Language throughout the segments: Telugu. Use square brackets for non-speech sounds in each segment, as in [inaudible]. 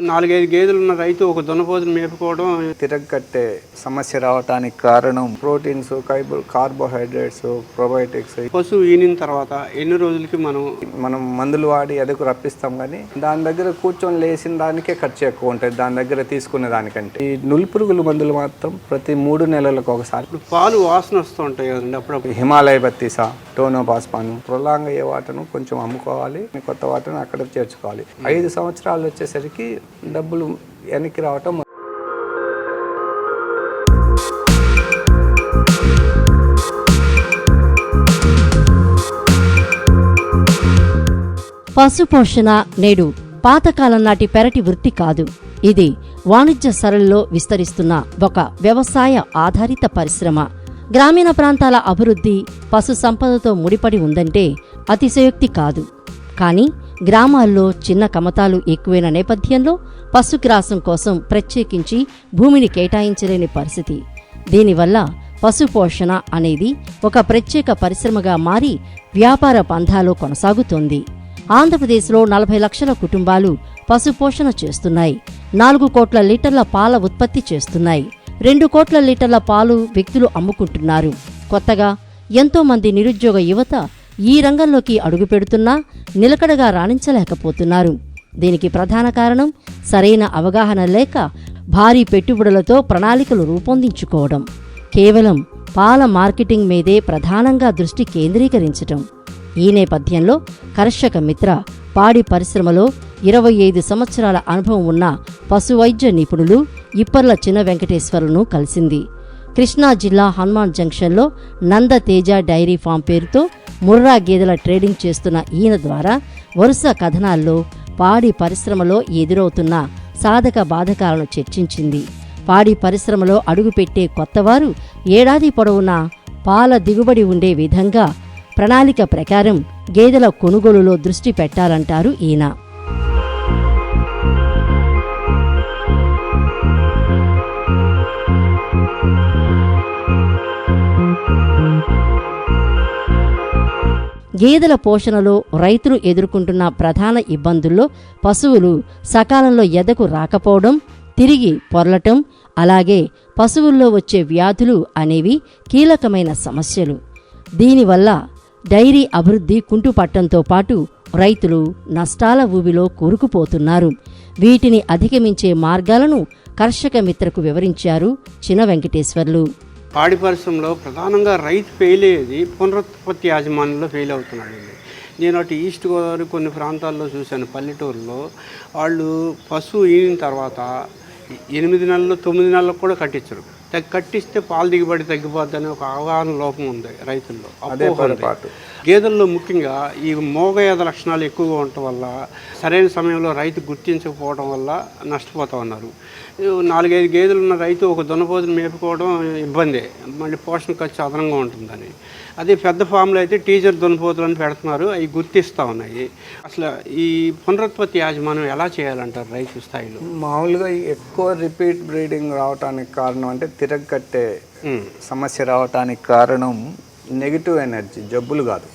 నాలుగైదు గేదెలు ఉన్న రైతు ఒక దున్నపోతుని మేపుకోవడం తిరగకట్టే సమస్య రావడానికి కారణం ప్రోటీన్స్ కార్బోహైడ్రేట్స్ probiotics పశువు ఈనిన తర్వాత ఎన్ని రోజులకి మనం మనం మందులు వాడి ఎదకు రప్పిస్తాం కానీ దాని దగ్గర కూర్చొని లేచిన దానికే ఖర్చు ఎక్కువ ఉంటుంది. దాని దగ్గర తీసుకునే దానికంటే. ఈ నులిపురుగుల మందులు మాత్రం ప్రతి మూడు నెలలకు ఒకసారి. పాలు వాసన వస్తూ ఉంటాయి కదండి అప్పుడప్పుడు. హిమాలయ బత్తీసా టోనో పాస్పాను ప్రొలాంగ్ అయ్యే వాటను కొంచెం అమ్ముకోవాలి. కొత్త వాటను అక్కడ చేర్చుకోవాలి. ఐదు సంవత్సరాలు వచ్చేసరికి డబ్బులు వెనక్కి రావటం పశుపోషణ నేడు పాతకాలం నాటి పెరటి వృత్తి కాదు. ఇది వాణిజ్య సరళిలో విస్తరిస్తున్న ఒక వ్యవసాయ ఆధారిత పరిశ్రమ. గ్రామీణ ప్రాంతాల అభివృద్ధి పశు సంపదతో ముడిపడి ఉందంటే అతిశయోక్తి కాదు. కానీ గ్రామాల్లో చిన్న కమతాలు ఎక్కువైన నేపథ్యంలో పశుగ్రాసం కోసం ప్రత్యేకించి భూమిని కేటాయించలేని పరిస్థితి. దీనివల్ల పశుపోషణ అనేది ఒక ప్రత్యేక పరిశ్రమగా మారి వ్యాపార పంథాలో కొనసాగుతోంది. ఆంధ్రప్రదేశ్లో నలభై లక్షల కుటుంబాలు పశుపోషణ చేస్తున్నాయి. నాలుగు కోట్ల లీటర్ల పాల ఉత్పత్తి చేస్తున్నాయి. రెండు కోట్ల లీటర్ల పాలు వ్యక్తులు అమ్ముకుంటున్నారు. కొత్తగా ఎంతోమంది నిరుద్యోగ యువత ఈ రంగంలోకి అడుగుపెడుతున్నా నిలకడగా రాణించలేకపోతున్నారు. దీనికి ప్రధాన కారణం సరైన అవగాహన లేక భారీ పెట్టుబడులతో ప్రణాళికలు రూపొందించుకోవడం. కేవలం పాల మార్కెటింగ్ మీదే ప్రధానంగా దృష్టి కేంద్రీకరించటం. ఈ నేపథ్యంలో కర్షక మిత్ర పాడి పరిశ్రమలో ఇరవై ఐదు సంవత్సరాల అనుభవం ఉన్న పశువైద్య నిపుణులు ఇప్పర్ల చిన్న వెంకటేశ్వరులను కలిసింది. కృష్ణా జిల్లా హనుమాన్ జంక్షన్లో నంద తేజ డైరీ ఫామ్ పేరుతో ముర్రా గేదెల ట్రేడింగ్ చేస్తున్న ఈయన ద్వారా వరుస కథనాల్లో పాడి పరిశ్రమలో ఎదురవుతున్న సాధక బాధకాలను చర్చించింది. పాడి పరిశ్రమలో అడుగుపెట్టే కొత్తవారు ఏడాది పొడవునా పాల దిగుబడి ఉండే విధంగా ప్రణాళిక ప్రకారం గేదెల కొనుగోలులో దృష్టి పెట్టాలంటారు ఈయన. గేదెల పోషణలో రైతులు ఎదుర్కొంటున్న ప్రధాన ఇబ్బందుల్లో పశువులు సకాలంలో ఎదకు రాకపోవడం తిరిగి పొరలటం అలాగే పశువుల్లో వచ్చే వ్యాధులు అనేవి కీలకమైన సమస్యలు. దీనివల్ల డైరీ అభివృద్ధి కుంటుపట్టంతో పాటు రైతులు నష్టాల ఊబిలో కూరుకుపోతున్నారు. వీటిని అధిగమించే మార్గాలను కర్షక మిత్రకు వివరించారు చిన వెంకటేశ్వర్లు. పాడి పరిశ్రమలో ప్రధానంగా రైతు ఫెయిల్ అయ్యేది పునరుత్పత్తి యాజమాన్యంలో ఫెయిల్ అవుతున్నాడండి నేను అటు ఈస్ట్ గోదావరి కొన్ని ప్రాంతాల్లో చూశాను పల్లెటూరులో. వాళ్ళు పశువు ఈనిన తర్వాత ఎనిమిది నెలలు తొమ్మిది నెలలకు కూడా కట్టించరు. తగ్గి కట్టిస్తే పాలు దిగుబడి తగ్గిపోద్దని ఒక అవగాహన లోపం ఉంది రైతుల్లో. గేదెల్లో ముఖ్యంగా ఈ మోగయేద లక్షణాలు ఎక్కువగా ఉండటం వల్ల సరైన సమయంలో రైతు గుర్తించకపోవడం వల్ల నష్టపోతూ ఉన్నారు. నాలుగైదు గేదెలు ఉన్న రైతు ఒక దున్నపోతుని మేపుకోవడం ఇబ్బందే. మళ్ళీ పోషణ ఖర్చు అదనంగా ఉంటుందని. అదే పెద్ద ఫామ్లో అయితే టీజర్ దున్నపోతులను పెడుతున్నారు. అవి గుర్తిస్తూ ఉన్నాయి. అసలు ఈ పునరుత్పత్తి యాజమాన్యం ఎలా చేయాలంటారు రైతు స్థాయిలో? మామూలుగా ఎక్కువ రిపీట్ బ్రీడింగ్ రావడానికి కారణం అంటే తిరగకట్టే ఉమ్, సమస్య రావడానికి కారణం నెగిటివ్ ఎనర్జీ జబ్బులు కాదు.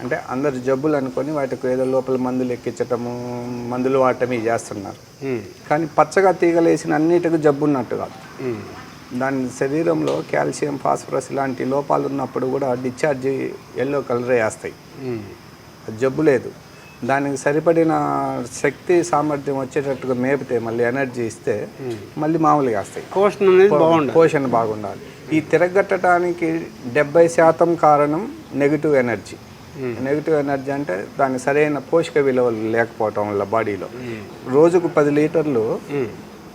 అంటే అందరు జబ్బులు అనుకొని వాటికి ఏదో లోపల మందులు ఎక్కించటము మందులు వాడటం ఇవి చేస్తున్నారు. కానీ పచ్చగా తీగలేసిన అన్నిటికీ జబ్బు ఉన్నట్టు కాదు. దాని శరీరంలో కాల్షియం ఫాస్ఫరస్ ఇలాంటి లోపాలు ఉన్నప్పుడు కూడా డిశ్చార్జ్ ఎల్లో కలర్ వేస్తాయి. జబ్బు లేదు. దానికి సరిపడిన శక్తి సామర్థ్యం వచ్చేటట్టుగా మేపితే మళ్ళీ ఎనర్జీ ఇస్తే మళ్ళీ మామూలుగా వస్తాయి. పోషణ పోషణ బాగుండాలి. ఈ తిరగట్టడానికి డెబ్బై శాతం కారణం నెగిటివ్ ఎనర్జీ. నెగిటివ్ ఎనర్జీ అంటే దాని సరైన పోషక విలువలు లేకపోవటం వల్ల బాడీలో. రోజుకు పది లీటర్లు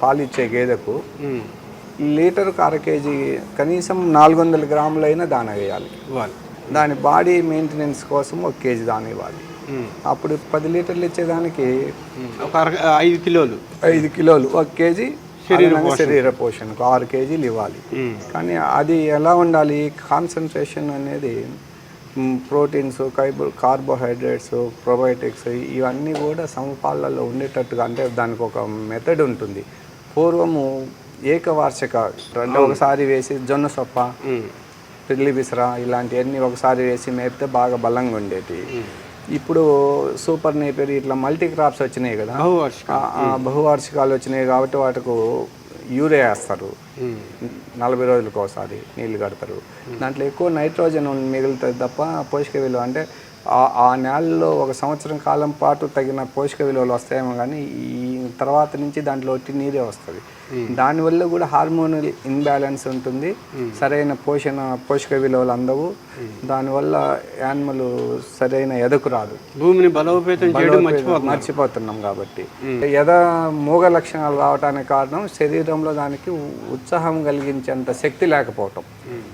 పాలు ఇచ్చే గేదెకు లీటర్కు అర కేజీ కనీసం నాలుగు వందల గ్రాములైనా దాన వేయాలి. దాని బాడీ మెయింటెనెన్స్ కోసం ఒక కేజీ దాన ఇవ్వాలి. అప్పుడు పది లీటర్లు ఇచ్చేదానికి ఒక అర ఐదు కిలోలు. ఐదు కిలోలు ఒక కేజీ శరీర పోషణకు. ఆరు కేజీలు ఇవ్వాలి. కానీ అది ఎలా ఉండాలి? కాన్సన్ట్రేషన్ అనేది ప్రోటీన్స్ కైబో కార్బోహైడ్రేట్స్ probiotics ఇవన్నీ కూడా సమపాలలో ఉండేటట్టుగా అంటే దానికి ఒక మెథడ్ ఉంటుంది. పూర్వము ఏకవార్షిక అంటే ఒకసారి వేసి జొన్న సొప్ప పిల్లి బిసర ఇలాంటివన్నీ ఒకసారి వేసి మేపితే బాగా బలంగా ఉండేటి. ఇప్పుడు సూపర్ నేపేర్ ఇట్లా మల్టీ క్రాప్స్ వచ్చినాయి కదా? బహువార్షికాలు వచ్చినాయి కాబట్టి వాటికి యూరియా వేస్తారు. నలభై రోజులకు ఒకసారి నీళ్ళు కడతారు. దాంట్లో ఎక్కువ నైట్రోజన్ మిగులుతుంది తప్ప పోషక విలువ అంటే ఆ- నేలలో ఒక సంవత్సరం కాలం పాటు తగిన పోషక విలువలు వస్తాయేమో కానీ ఈ తర్వాత నుంచి దాంట్లో ఒట్టి నీరే వస్తుంది. దానివల్ల కూడా హార్మోనల్ ఇన్బ్యాలెన్స్ ఉంటుంది. సరైన పోషణ పోషక విలువలు అందవు. దానివల్ల యానిమల్ సరైన ఎదకు రాదు. భూమిని బలోపేతం మర్చిపోతున్నాం. కాబట్టి. ఎద మూగ లక్షణాలు రావడానికి కారణం శరీరంలో దానికి ఉత్సాహం కలిగించేంత శక్తి లేకపోవటం.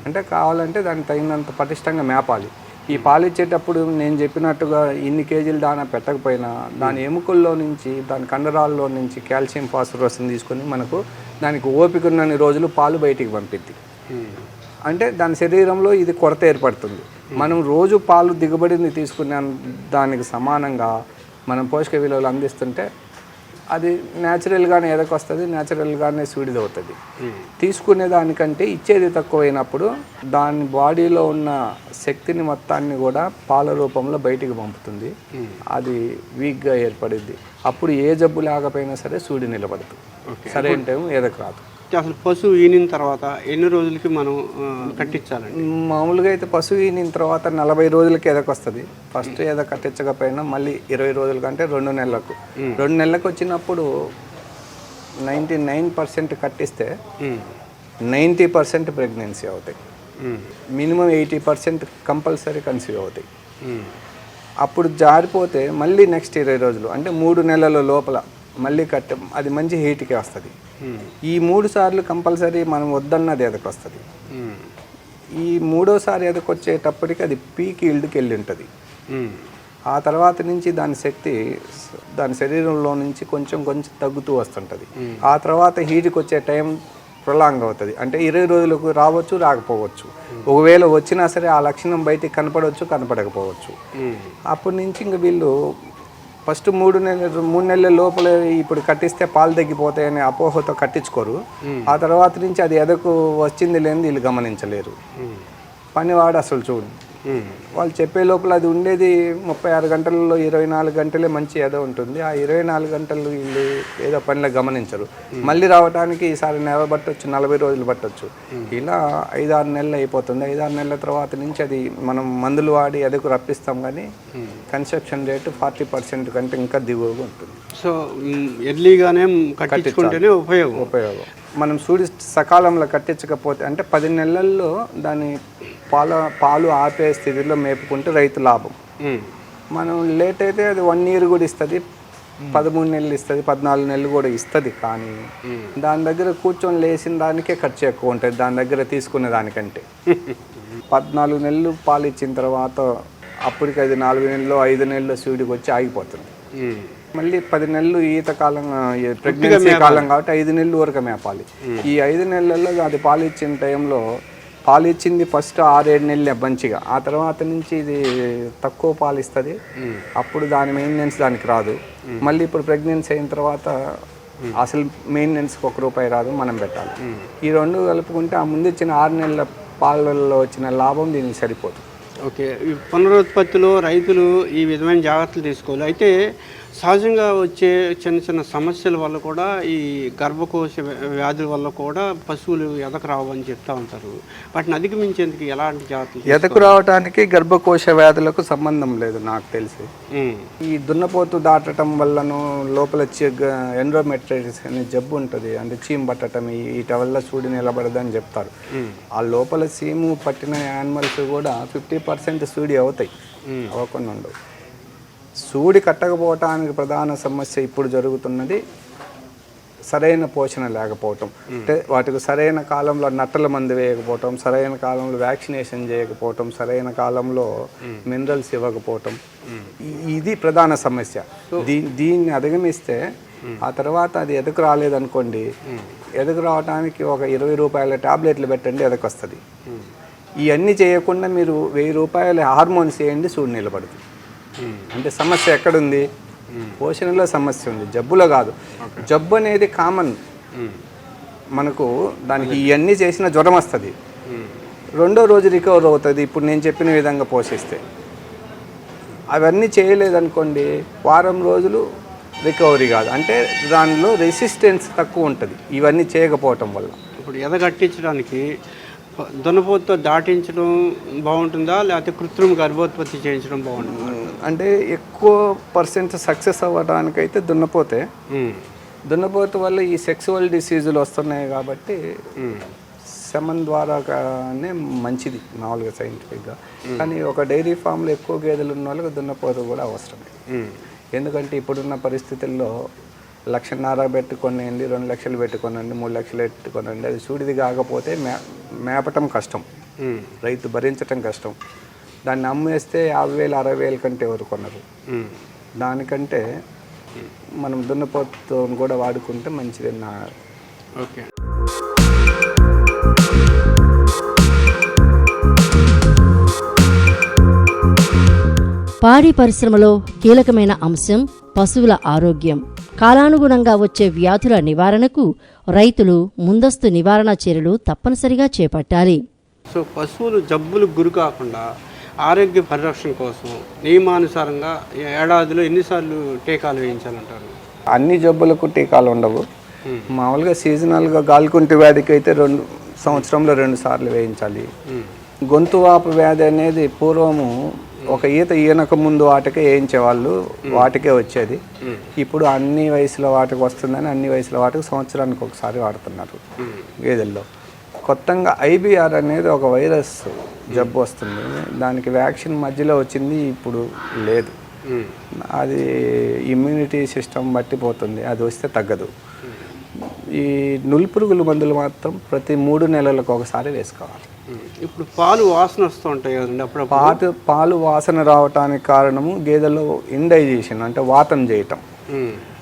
అంటే కావాలంటే దానికి తగినంత పటిష్టంగా మేపాలి. ఈ పాలిచ్చేటప్పుడు నేను చెప్పినట్టుగా ఇన్ని కేజీలు దానా పెట్టకపోయినా దాని ఎముకల్లో నుంచి దాని కండరాల్లో నుంచి కాల్షియం ఫాస్ఫరస్ని తీసుకొని మనకు దానికి ఓపిక ఉన్నన్ని రోజులు పాలు బయటికి పంపిద్ది. అంటే దాని శరీరంలో ఇది కొరత ఏర్పడుతుంది. మనం రోజు పాలు దిగుబడిని తీసుకునే దానికి సమానంగా మనం పోషక విలువలు అందిస్తుంటే అది న్యాచురల్గానే ఎదకొస్తుంది న్యాచురల్గానే సూడిదవుతుంది. తీసుకునే దానికంటే ఇచ్చేది తక్కువైనప్పుడు దాని బాడీలో ఉన్న శక్తిని మొత్తాన్ని కూడా పాల రూపంలో బయటికి పంపుతుంది. అది వీక్గా ఏర్పడుద్ది. అప్పుడు ఏ జబ్బు లేకపోయినా సరే సూడి నిలబడుతుంది సరైన టైం ఎదకు రాదు అసలు పశువు ఈనిన తర్వాత ఎన్ని రోజులకి మనం కట్టించాలండి మామూలుగా అయితే పశువు ఈనిన తర్వాత నలభై రోజులకి ఎదకొస్తుంది ఫస్ట్ ఎద కట్టించకపోయినా మళ్ళీ ఇరవై రోజుల కంటే రెండు నెలలకు రెండు నెలలకు వచ్చినప్పుడు నైంటీ నైన్ పర్సెంట్ కట్టిస్తే. నైంటీ పర్సెంట్ ప్రెగ్నెన్సీ అవుతాయి. Minimum eighty percent compulsory conceive అవుతాయి. అప్పుడు జారిపోతే మళ్ళీ నెక్స్ట్ ఇరవై రోజులు అంటే మూడు నెలల లోపల మళ్ళీ కట్ట అది మంచి హీట్కి వస్తుంది. ఈ మూడు సార్లు కంపల్సరీ మనం వద్దన్నది ఎదకొస్తుంది వస్తుంది. ఈ మూడోసారి ఎదకొచ్చేటప్పటికి అది పీక్ ఈల్డ్కి వెళ్ళి ఉంటుంది. ఆ తర్వాత నుంచి దాని శక్తి దాని శరీరంలో నుంచి కొంచెం కొంచెం తగ్గుతూ వస్తుంటుంది. ఆ తర్వాత హీట్కి వచ్చే టైం ప్రొలాంగ్ అవుతుంది. అంటే ఇరవై రోజులకు రావచ్చు రాకపోవచ్చు. ఒకవేళ వచ్చినా సరే ఆ లక్షణం బయటికి కనపడవచ్చు కనపడకపోవచ్చు. అప్పటి నుంచి ఇంక వీళ్ళు ఫస్ట్ మూడు నెలలు మూడు నెలల లోపల ఇప్పుడు కట్టిస్తే పాలు తగ్గిపోతాయనే అపోహతో కట్టించుకోరు ఆ తర్వాత నుంచి అది ఎదకు వచ్చింది లేని వీళ్ళు గమనించలేరు ఉమ్. పనివాడు అసలు చూడు. వాళ్ళు చెప్పే లోపల అది ఉండేది ముప్పై ఆరు గంటలలో ఇరవై నాలుగు గంటలే మంచి ఏదో ఉంటుంది. ఆ ఇరవై నాలుగు గంటలు వీళ్ళు ఏదో పనిలో గమనించరు. మళ్ళీ రావడానికి ఈసారి నెల పట్టొచ్చు నలభై రోజులు పట్టొచ్చు. ఇలా ఐదారు నెలలు అయిపోతుంది. ఐదారు నెలల తర్వాత నుంచి అది మనం మందులు వాడి ఎదకు రప్పిస్తాం కానీ కన్సెప్షన్ రేటు ఫార్టీ పర్సెంట్ కంటే ఇంకా దిగువగా ఉంటుంది. సో ఎర్లీగానే కట్టించుకుంటేనే ఉపయోగం. ఉపయోగం. మనం సూడి సకాలంలో కట్టించకపోతే అంటే పది నెలల్లో దాని పాల పాలు ఆపే స్థితిలో మేపుకుంటే రైతు లాభం. మనం లేట్ అయితే అది వన్ ఇయర్ కూడా ఇస్తుంది పదమూడు నెలలు ఇస్తుంది పద్నాలుగు నెలలు కూడా ఇస్తుంది. కానీ దాని దగ్గర కూర్చొని లేచిన దానికే ఖర్చు ఎక్కువ ఉంటుంది దాని దగ్గర తీసుకునే దానికంటే. [laughs] పద్నాలుగు నెలలు పాలు ఇచ్చిన తర్వాత అప్పటికి అది నాలుగు నెలలు ఐదు నెలలు సూడికి వచ్చి ఆగిపోతుంది. మళ్ళీ పది నెలలు ఈత కాలం ప్రెగ్నెన్సీ కాలం కాబట్టి ఐదు నెలలు వరకు మేపాలి. ఈ ఐదు నెలల్లో అది పాలు ఇచ్చిన టైంలో పాలు ఇచ్చింది ఫస్ట్ ఆరేడు నెలలే మంచిగా. ఆ తర్వాత నుంచి ఇది తక్కువ పాలు ఇస్తుంది అప్పుడు దాని మెయింటెనెన్స్ దానికి రాదు. మళ్ళీ ఇప్పుడు ప్రెగ్నెన్సీ అయిన తర్వాత అసలు మెయింటెనెన్స్కి ఒక రూపాయి రాదు మనం పెట్టాలి. ఈ రెండు కలుపుకుంటే ఆ ముందు ఇచ్చిన ఆరు నెలల పాలల్లో వచ్చిన లాభం దీనికి సరిపోతుంది ఓకే. ఈ పునరుత్పత్తిలో రైతులు ఈ విధమైన జాగ్రత్తలు తీసుకోవాలి. అయితే సహజంగా వచ్చే చిన్న చిన్న సమస్యల వల్ల కూడా ఈ గర్భకోశ వ్య- వ్యాధుల వల్ల కూడా పశువులు ఎదకరావు అని చెప్తా ఉంటారు. వాటిని అధిగమించేందుకు ఎలాంటి జాగ్రత్తలు ఎదకు రావడానికి గర్భకోశ వ్యాధులకు సంబంధం లేదు నాకు తెలిసి. ఈ దున్నపోతు దాటడం వల్లను లోపల ఎండ్రోమెట్రైటిస్ అనే జబ్బు ఉంటుంది. అంటే చీమ్ పట్టడం వీటి వల్ల సూడి నిలబడదని చెప్తారు. ఆ లోపల సీము పట్టిన యానిమల్స్ కూడా ఫిఫ్టీ పర్సెంట్ సూడి అవుతాయి. అవ్వకుండా ఉండవు. సూడి కట్టకపోవటానికి ప్రధాన సమస్య ఇప్పుడు జరుగుతున్నది సరైన పోషణ లేకపోవటం. అంటే వాటికి సరైన కాలంలో నట్టల మందు వేయకపోవటం సరైన కాలంలో వ్యాక్సినేషన్ చేయకపోవటం సరైన కాలంలో మినరల్స్ ఇవ్వకపోవటం. ఇది ప్రధాన సమస్య. దీ దీన్ని అధిగమిస్తే ఆ తర్వాత అది ఎదుకు రాలేదనుకోండి ఎదుకు రావడానికి ఒక ఇరవై రూపాయల టాబ్లెట్లు పెట్టండి ఎదకొస్తుంది. ఇవన్నీ చేయకుండా మీరు వెయ్యి రూపాయల హార్మోన్స్ వేయండి సూడి నిలబడుతుంది. అంటే సమస్య ఎక్కడుంది? పోషణలో సమస్య ఉంది. జబ్బులో కాదు. జబ్బు అనేది కామన్. మనకు దానికి ఇవన్నీ చేసిన జ్వరం వస్తుంది. రెండో రోజు రికవర్ అవుతుంది. ఇప్పుడు నేను చెప్పిన విధంగా పోషిస్తే. అవన్నీ చేయలేదనుకోండి వారం రోజులు రికవరీ కాదు. అంటే దానిలో రెసిస్టెన్స్ తక్కువ ఉంటుంది. ఇవన్నీ చేయకపోవటం వల్ల. ఇప్పుడు ఎదగట్టించడానికి దున్నపోతుతో దాటించడం బాగుంటుందా? లేకపోతే కృత్రిమ గర్భోత్పత్తి చేయించడం బాగుంటుందా? అంటే ఎక్కువ పర్సెంట్ సక్సెస్ అవ్వడానికైతే దున్నపోతే. దున్నపోతు వల్ల ఈ సెక్సువల్ డిసీజులు వస్తున్నాయి కాబట్టి శమన్ ద్వారానే మంచిది మామూలుగా సైంటిఫిక్గా. కానీ ఒక డైరీ ఫామ్లో ఎక్కువ గేదెలు ఉన్న వాళ్ళకి దున్నపోతు కూడా అవసరమే ఎందుకంటే ఇప్పుడున్న పరిస్థితుల్లో లక్షన్నర పెట్టుకొనండి రెండు లక్షలు పెట్టుకొనండి మూడు లక్షలు పెట్టుకొనండి అది సూడిది కాకపోతే మే మేపటం కష్టం. రైతు భరించటం కష్టం. దాన్ని అమ్మేస్తే యాభై వేలు అరవై వేల కంటే ఎవరు కొనరు. దానికంటే మనం దున్నపోతుతో కూడా వాడుకుంటే మంచిది నా ఓకే. పాడి పరిశ్రమలో కీలకమైన అంశం పశువుల ఆరోగ్యం. కాలానుగుణంగా వచ్చే వ్యాధుల నివారణకు రైతులు ముందస్తు నివారణ చర్యలు తప్పనిసరిగా చేపట్టాలి. సో పశువులు జబ్బులకు గురి కాకుండా ఆరోగ్య పరిరక్షణ కోసం నియమానుసారంగా ఏడాదిలో ఎన్నిసార్లు టీకాలు వేయించాలంటారు? అన్ని జబ్బులకు టీకాలు ఉండవు. మామూలుగా సీజనల్గా గాలికుంటి వ్యాధికి అయితే రెండు సంవత్సరంలో రెండు సార్లు వేయించాలి. గొంతు వాపు వ్యాధి అనేది పూర్వము ఒక ఈత ఈనక ముందు వాటికే వేయించేవాళ్ళు వాటికే వచ్చేది. ఇప్పుడు అన్ని వయసుల వాటికి వస్తుందని అన్ని వయసుల వాటికి సంవత్సరానికి ఒకసారి వాడుతున్నారు గేదెల్లో. కొత్తగా ఐబిఆర్ అనేది ఒక వైరస్ జబ్బు వస్తుంది. దానికి వ్యాక్సిన్ మధ్యలో వచ్చింది ఇప్పుడు లేదు. అది ఇమ్యూనిటీ సిస్టమ్ బట్టి పోతుంది అది వస్తే తగ్గదు. ఈ నులిపురుగుల మందులు మాత్రం ప్రతి మూడు నెలలకు ఒకసారి వేసుకోవాలి. ఇప్పుడు పాలు వాసన వస్తూ ఉంటాయి కదండి అప్పుడప్పుడు? పాటు పాలు వాసన రావటానికి కారణము గేదెలో ఇండైజేషన్ అంటే వాతం చేయటం.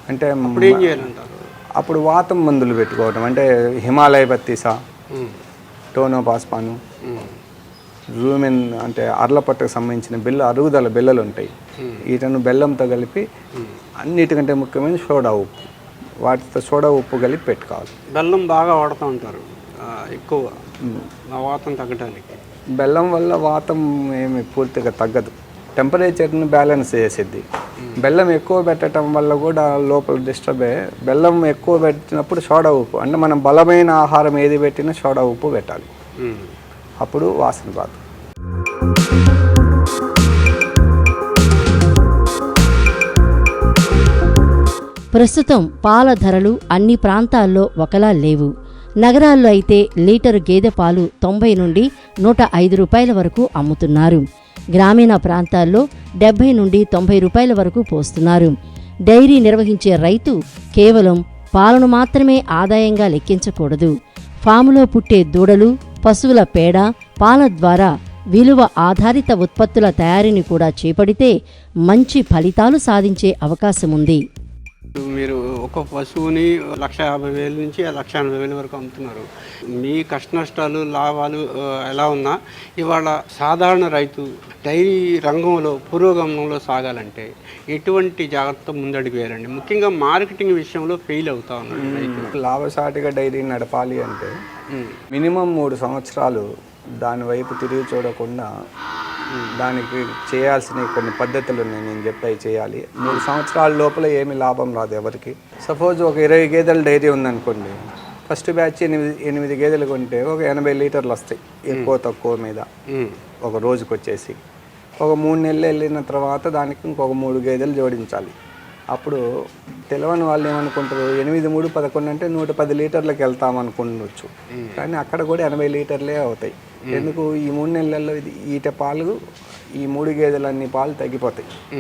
అంటే ఇప్పుడు ఏం చేయాలంటారు? అప్పుడు వాతం మందులు పెట్టుకోవటం అంటే హిమాలయ బత్తీసా ఉమ్, టోనోపాస్పాను ఉమ్, రూమెన్ అంటే అర్లపట్టుకు సంబంధించిన బిల్ల అరుగుదల బిల్లలు ఉంటాయి. వీటను బెల్లంతో కలిపి అన్నిటికంటే ముఖ్యమైన సోడా ఉప్పు. వాటితో సోడా ఉప్పు కలిపి పెట్టుకోవాలి. బెల్లం బాగా వాడుతూ ఉంటారు. ఎక్కువ. వాతం తగ్గడానికి బెల్లం వల్ల వాతం ఏమి పూర్తిగా తగ్గదు. టెంపరేచర్ని బ్యాలెన్స్ చేసిద్ది బెల్లం ఎక్కువ పెట్టడం వల్ల కూడా లోపల డిస్టర్బ్ అయ్యే బెల్లం ఎక్కువ పెట్టినప్పుడు సోడా ఉప్పు అంటే మనం బలమైన ఆహారం ఏది పెట్టినా సోడా ఉప్పు పెట్టాలి. అప్పుడు వాసన రాదు. ప్రస్తుతం పాల ధరలు అన్ని ప్రాంతాల్లో ఒకలా లేవు. నగరాల్లో అయితే లీటరు గేదె పాలు తొంభై నుండి నూట ఐదు రూపాయల వరకు అమ్ముతున్నారు. గ్రామీణ ప్రాంతాల్లో డెబ్బై నుండి తొంభై రూపాయల వరకు పోస్తున్నారు. డైరీ నిర్వహించే రైతు కేవలం పాలను మాత్రమే ఆదాయంగా లెక్కించకూడదు. ఫాములో పుట్టే దూడలు పశువుల పేడ పాల ద్వారా విలువ ఆధారిత ఉత్పత్తుల తయారీని కూడా చేపడితే మంచి ఫలితాలు సాధించే అవకాశముంది. మీరు ఒక పశువుని లక్ష యాభై వేల నుంచి లక్ష ఎనభై వేల వరకు అమ్ముతున్నారు. మీ కష్ట నష్టాలు లాభాలు ఎలా ఉన్నా ఇవాళ సాధారణ రైతు డైరీ రంగంలో పురోగమనంలో సాగాలంటే ఎటువంటి జాగ్రత్త ముందడుగు వేయాలండి ముఖ్యంగా మార్కెటింగ్ విషయంలో ఫెయిల్ అవుతా ఉన్నాడు రైతు లాభసాటిగా డైరీ నడపాలి అంటే మినిమం మూడు సంవత్సరాలు దాని వైపు తిరిగి చూడకుండా దానికి చేయాల్సిన కొన్ని పద్ధతులు ఉన్నాయి నేను చెప్పాయి చేయాలి. మూడు సంవత్సరాల లోపల ఏమి లాభం రాదు ఎవరికి. సపోజ్ ఒక ఇరవై గేదెల డైరీ ఉందనుకోండి ఫస్ట్ బ్యాచ్ ఎనిమిది ఎనిమిది గేదెలు కొంటే ఒక ఎనభై లీటర్లు వస్తాయి ఎక్కువ తక్కువ మీద. ఒక రోజుకి వచ్చేసి ఒక మూడు నెలలు వెళ్ళిన తర్వాత దానికి ఇంకొక మూడు గేదెలు జోడించాలి. అప్పుడు తెలవని వాళ్ళు ఏమనుకుంటారు ఎనిమిది మూడు పదకొండు అంటే నూట పది లీటర్లకు వెళ్తాం అనుకుండొచ్చు కానీ అక్కడ కూడా ఎనభై లీటర్లే అవుతాయి. ఎందుకు ఈ మూడు నెలల్లో ఇది ఈట పాలు ఈ మూడు గేదెలన్నీ పాలు తగ్గిపోతాయి.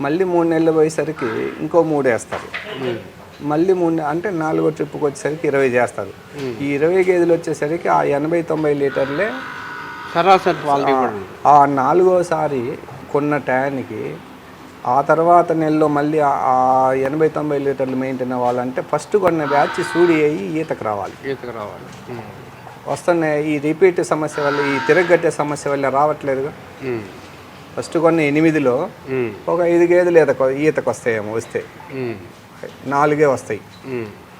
మళ్ళీ మూడు నెలలు పోయేసరికి ఇంకో మూడు వేస్తారు. మళ్ళీ మూడు అంటే నాలుగో ట్రిప్కి వచ్చేసరికి ఇరవై చేస్తారు. ఈ ఇరవై గేదెలు వచ్చేసరికి ఆ ఎనభై తొంభై లీటర్లే సరాసరి పాలు ఆ నాలుగోసారి కొన్న టయానికి ఆ తర్వాత నెలలో మళ్ళీ ఆ- ఎనభై తొంభై లీటర్లు మెయింటైన్ అవ్వాలంటే ఫస్ట్ కొన్న బ్యాచ్ సూడి అయ్యి ఈతకు రావాలి. ఈతకు రావాలి. వస్తున్న ఈ రిపీట్ సమస్య వల్ల ఈ తిరగట్టే సమస్య వల్ల రావట్లేదుగా. ఫస్ట్ కొన్న ఎనిమిదిలో ఒక ఐదు గేదెలు ఈతకు ఈతకు వస్తాయేమో వస్తే. నాలుగే వస్తాయి.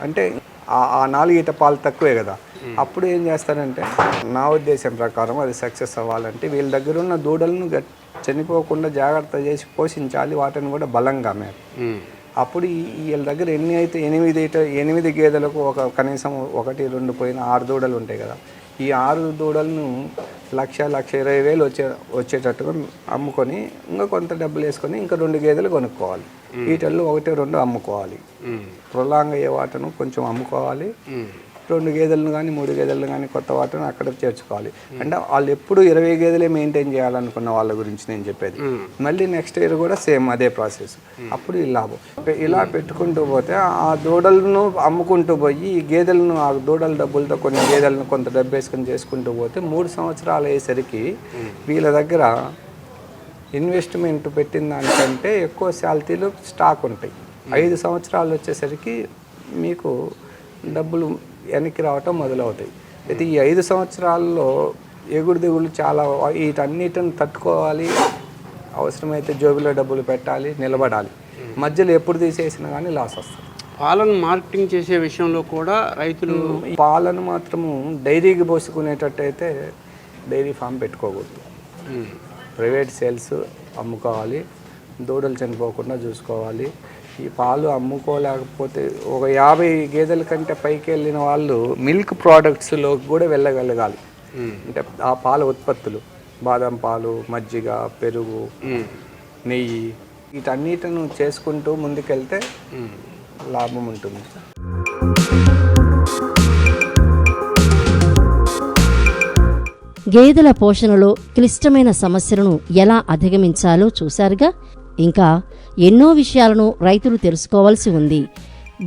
అంటే ఆ- నాలుగు ఈత పాలు తక్కువే కదా. అప్పుడు ఏం చేస్తారంటే నా ఉద్దేశం ప్రకారం అది సక్సెస్ అవ్వాలంటే వీళ్ళ దగ్గర ఉన్న దూడలను చనిపోకుండా జాగ్రత్త చేసి పోషించాలి వాటిని కూడా బలంగా మేపు. ఉమ్. అప్పుడు వీళ్ళ దగ్గర ఎన్ని అయితే ఎనిమిది అయితే- ఎనిమిది గేదెలకు ఒక కనీసం ఒకటి రెండు పోయిన ఆరు దూడలు ఉంటాయి కదా. ఈ ఆరు దూడలను లక్ష లక్ష ఇరవై వేలు వచ్చే వచ్చేటట్టుగా అమ్ముకొని ఇంకా కొంత డబ్బులు వేసుకొని ఇంకా రెండు గేదెలు కొనుక్కోవాలి. వీటిల్లో ఒకటి రెండు అమ్ముకోవాలి. ప్రొలాంగ్ అయ్యే వాటను కొంచెం అమ్ముకోవాలి. రెండు గేదెలను కానీ మూడు గేదెలను కానీ కొత్త వాటను అక్కడ చేర్చుకోవాలి. అంటే వాళ్ళు ఎప్పుడు ఇరవై గేదెలే మెయింటైన్ చేయాలనుకున్న వాళ్ళ గురించి నేను చెప్పేది. మళ్ళీ నెక్స్ట్ ఇయర్ కూడా సేమ్ అదే ప్రాసెస్. అప్పుడు ఈ లాభం. ఇలా పెట్టుకుంటూ పోతే ఆ దూడలను అమ్ముకుంటూ పోయి ఈ గేదెలను ఆ దూడల డబ్బులతో కొన్ని గేదెలను కొంత డబ్బు వేసుకొని చేసుకుంటూ పోతే మూడు సంవత్సరాలు అయ్యేసరికి వీళ్ళ దగ్గర ఇన్వెస్ట్మెంట్ పెట్టిన దానికంటే ఎక్కువ శాలరీలు స్టాక్ ఉంటాయి. ఐదు సంవత్సరాలు వచ్చేసరికి మీకు డబ్బులు వెనక్కి రావటం మొదలవుతాయి. అయితే ఈ ఐదు సంవత్సరాల్లో ఎగుడు దిగులు చాలా వీటన్నిటిని తట్టుకోవాలి. అవసరమైతే జోబులో డబ్బులు పెట్టాలి నిలబడాలి. మధ్యలో ఎప్పుడు తీసేసినా కానీ లాస్ వస్తుంది. పాలను మార్కెటింగ్ చేసే విషయంలో కూడా రైతులు పాలను మాత్రము డైరీకి పోసుకునేటట్టయితే డైరీ ఫామ్ పెట్టుకోకూడదు. ప్రైవేట్ సేల్స్ అమ్ముకోవాలి. దూడలు చనిపోకుండా చూసుకోవాలి. ఈ పాలు అమ్ముకోలేకపోతే ఒక యాభై గేదెల కంటే పైకి వెళ్ళిన వాళ్ళు మిల్క్ ప్రోడక్ట్స్లో కూడా వెళ్ళగలగాలి. అంటే ఆ పాల ఉత్పత్తులు బాదం పాలు మజ్జిగ పెరుగు. నెయ్యి వీటన్నిటిని చేసుకుంటూ ముందుకెళ్తే. లాభం ఉంటుంది గేదెల పోషణలో క్లిష్టమైన సమస్యలను ఎలా అధిగమించాలో చూశారుగా ఇంకా ఎన్నో విషయాలను రైతులు తెలుసుకోవాల్సి ఉంది.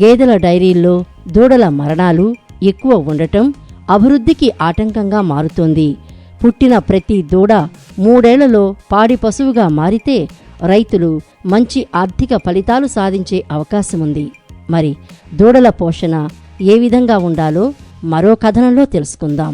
గేదెల డైరీల్లో దూడల మరణాలు ఎక్కువ ఉండటం అభివృద్ధికి ఆటంకంగా మారుతోంది. పుట్టిన ప్రతి దూడ మూడేళ్ళలో పాడి పశువుగా మారితే రైతులు మంచి ఆర్థిక ఫలితాలు సాధించే అవకాశముంది మరి దూడల పోషణ ఏ విధంగా ఉండాలో మరో కథనంలో తెలుసుకుందాం.